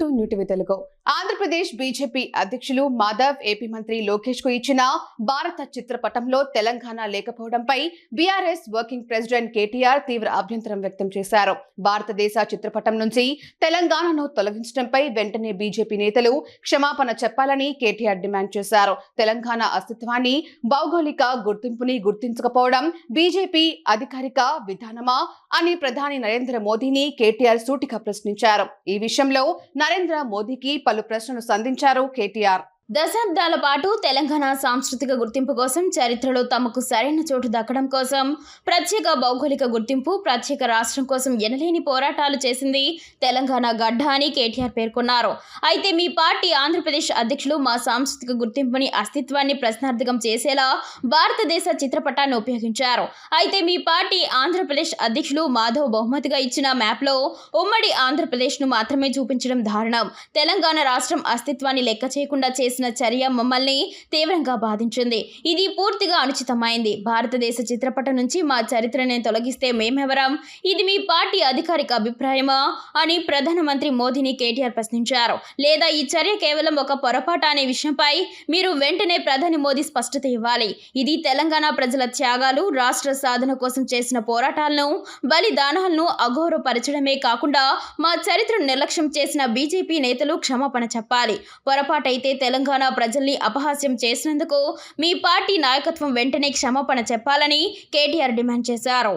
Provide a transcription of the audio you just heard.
To Telugu. Andhra Pradesh BJP అధ్యక్షులు Madhav AP మంత్రి లోకేష్కు ఇచ్చిన భారత చిత్రపటంలో తెలంగాణ లేకపోవడంపై బీఆర్ఎస్ వర్కింగ్ ప్రెసిడెంట్ కేటీఆర్ తీవ్ర అభ్యంతరం వ్యక్తం చేశారు. భారతదేశ చిత్రపటం నుంచి తెలంగాణను తొలగించడంపై వెంటనే బీజేపీ నేతలు క్షమాపణ చెప్పాలని కేటీఆర్ డిమాండ్ చేశారు. తెలంగాణ అస్తిత్వాన్ని భౌగోళిక గుర్తింపుని గుర్తించకపోవడం బీజేపీ అధికారిక విధానమా అని ప్రధాని నరేంద్ర మోదీని కేటీఆర్ సూటిగా ప్రశ్నించారు. ఈ విషయంలో నరేంద్ర మోదీకి పలు ప్రశ్నలు సంధించారు కేటీఆర్. దశాబ్దాల పాటు తెలంగాణ సాంస్కృతిక గుర్తింపు కోసం చరిత్రలో తమకు సరైన చోటు దక్కడం కోసం ప్రత్యేక భౌగోళిక గుర్తింపు ప్రత్యేక రాష్ట్రం కోసం ఎనలేని పోరాటాలు చేసింది తెలంగాణ గడ్డ అని కేటీఆర్ పేర్కొన్నారు. అయితే మీ పార్టీ ఆంధ్రప్రదేశ్ అధ్యక్షులు మా సాంస్కృతిక గుర్తింపుని అస్తిత్వాన్ని ప్రశ్నార్థకం చేసేలా భారతదేశ చిత్రపటాన్ని ఉపయోగించారు. అయితే మీ పార్టీ ఆంధ్రప్రదేశ్ అధ్యక్షులు మాధవ్ బహుమతిగా ఇచ్చిన మ్యాప్లో ఉమ్మడి ఆంధ్రప్రదేశ్ను మాత్రమే చూపించడం దారుణం. తెలంగాణ రాష్ట్రం అస్తిత్వాన్ని లెక్క చేయకుండా చేసి చేసిన చర్య మమ్మల్ని తీవ్రంగా బాధించింది. ఇది పూర్తిగా అనుచితమైంది. భారతదేశ చిత్రపటం నుంచి మా చరిత్రని తొలగిస్తే మేమెవరం? ఇది మీ పార్టీ అధికారిక అభిప్రాయమా? అని ప్రధానమంత్రి మోదీని కేటీఆర్ ప్రశ్నించారు. లేదా ఈ చర్య కేవలం ఒక పొరపాటు అనే విషయంపై మీరు వెంటనే ప్రధాని మోదీ స్పష్టత ఇవ్వాలి. ఇది తెలంగాణ ప్రజల త్యాగాలు రాష్ట్ర సాధన కోసం చేసిన పోరాటాలను బలిదానాలను అఘోరపరచడమే కాకుండా మా చరిత్రను నిర్లక్ష్యం చేసిన బీజేపీ నేతలు క్షమాపణ చెప్పాలి. పొరపాటైతే తెలంగాణ తెలంగాణ ప్రజల్ని అపహాస్యం చేసినందుకు మీ పార్టీ నాయకత్వం వెంటనే క్షమాపణ చెప్పాలని కేటీఆర్ డిమాండ్ చేశారు.